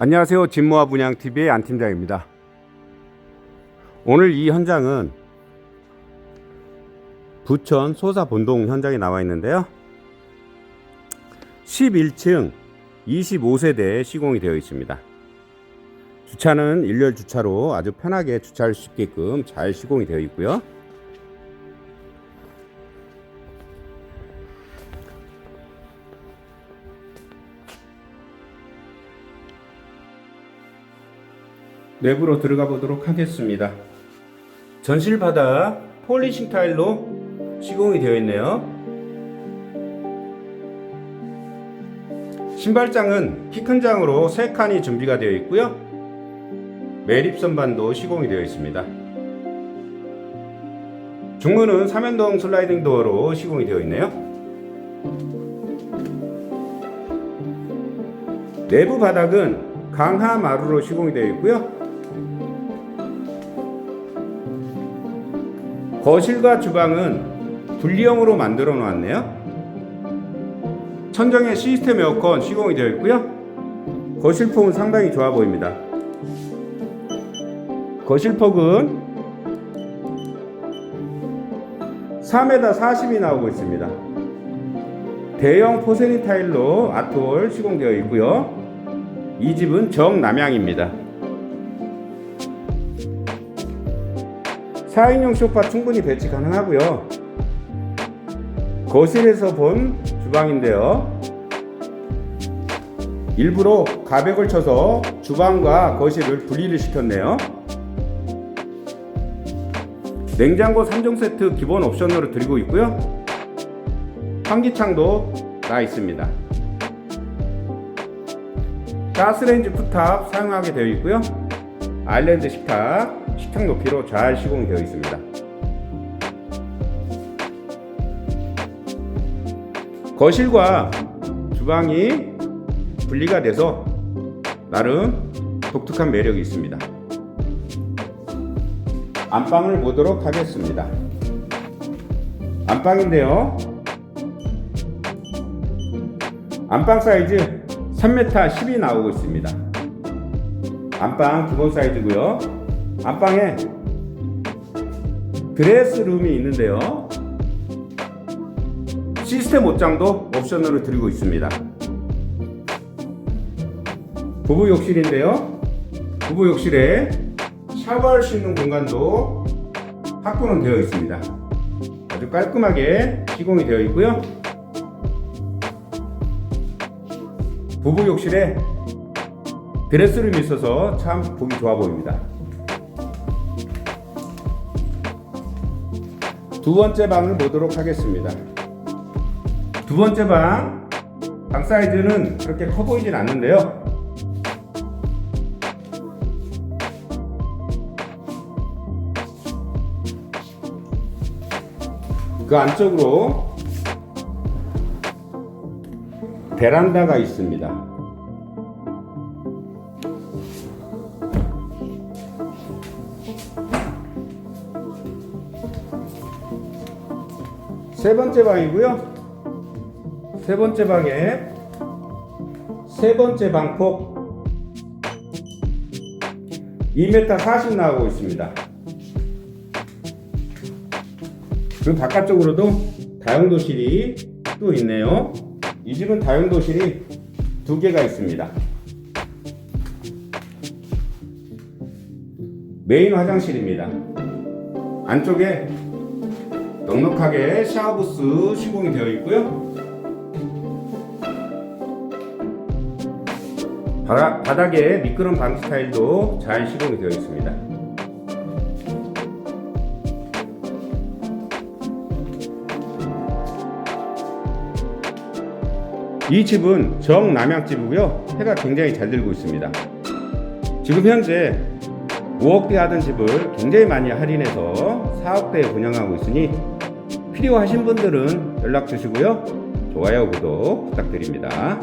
안녕하세요. 진모아 분양TV의 안 팀장입니다. 오늘 이 현장은 부천 소사 본동 현장에 나와 있는데요. 11층 25세대 시공이 되어 있습니다. 주차는 일렬 주차로 아주 편하게 주차할 수 있게끔 잘 시공이 되어 있고요. 내부로 들어가 보도록 하겠습니다. 전실 바닥 폴리싱 타일로 시공이 되어 있네요. 신발장은 키 큰 장으로 3칸이 준비가 되어 있고요. 매립 선반도 시공이 되어 있습니다. 중문은 3연동 슬라이딩 도어로 시공이 되어 있네요. 내부 바닥은 강하 마루로 시공이 되어 있고요. 거실과 주방은 분리형으로 만들어 놓았네요. 천정에 시스템 에어컨 시공이 되어 있고요. 거실폭은 상당히 좋아 보입니다. 거실폭은 3m 40이 나오고 있습니다. 대형 포세린 타일로 아트홀 시공되어 있고요. 이 집은 정남향입니다. 4인용 소파 충분히 배치 가능하고요. 거실에서 본 주방인데요. 일부러 가벽을 쳐서 주방과 거실을 분리를 시켰네요. 냉장고 3종 세트 기본 옵션으로 드리고 있고요. 환기창도 나 있습니다. 가스레인지 푸탑 사용하게 되어 있고요. 아일랜드 식탁, 식탁 높이로 잘 시공이 되어 있습니다. 거실과 주방이 분리가 돼서 나름 독특한 매력이 있습니다. 안방을 보도록 하겠습니다. 안방인데요. 안방 사이즈 3m 10이 나오고 있습니다. 안방 기본 사이즈고요. 안방에 드레스룸이 있는데요. 시스템 옷장도 옵션으로 드리고 있습니다. 부부 욕실인데요. 부부 욕실에 샤워할 수 있는 공간도 확보는 되어 있습니다. 아주 깔끔하게 시공이 되어 있고요. 부부 욕실에 드레스룸이 있어서 참 보기 좋아 보입니다. 두 번째 방을 보도록 하겠습니다. 두 번째 방, 방 사이즈는 그렇게 커 보이진 않는데요. 그 안쪽으로 베란다가 있습니다. 세 번째 방이고요. 세 번째 방에 세 번째 방폭 2m 40 나오고 있습니다. 그 바깥쪽으로도 다용도실이 또 있네요. 이 집은 다용도실이 두 개가 있습니다. 메인 화장실입니다. 안쪽에 넉넉하게 샤워부스 시공이 되어 있고요. 바닥, 바닥에 미끄럼 방지 타일도 잘 시공이 되어 있습니다. 이 집은 정남향집이고요. 해가 굉장히 잘 들고 있습니다. 지금 현재 5억대 하던 집을 굉장히 많이 할인해서 4억대에 분양하고 있으니 필요하신 분들은 연락 주시고요. 좋아요, 구독 부탁드립니다.